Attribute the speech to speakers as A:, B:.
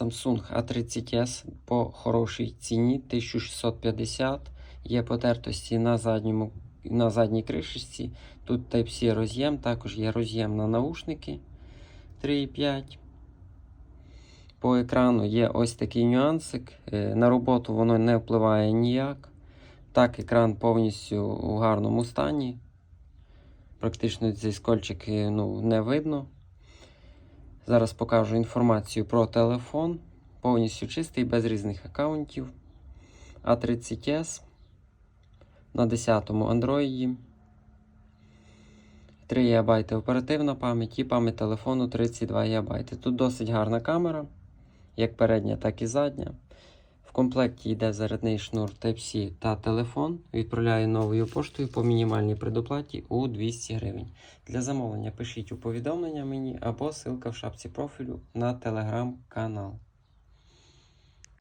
A: Samsung A30s по хорошій ціні 1650. Є потертості на, задньому, на задній кришечці. Тут Type-C роз'єм, також є роз'єм на наушники 3,5. По екрану є ось такий нюансик. Е, На роботу воно не впливає ніяк. Так, екран повністю у гарному стані. Практично цей скольчик е, ну, не видно. Зараз покажу інформацію про телефон. Повністю чистий, без різних аккаунтів. A30s на 10-му Android. 3 ГБ оперативна пам'ять і пам'ять телефону 32 ГБ. Тут досить гарна камера, як передня, так і задня. Комплекті йде зарядний шнур Type-C та телефон. Відправляю новою поштою по мінімальній предоплаті у 200 гривень. Для замовлення пишіть у повідомлення мені або ссылка в шапці профілю на телеграм-канал.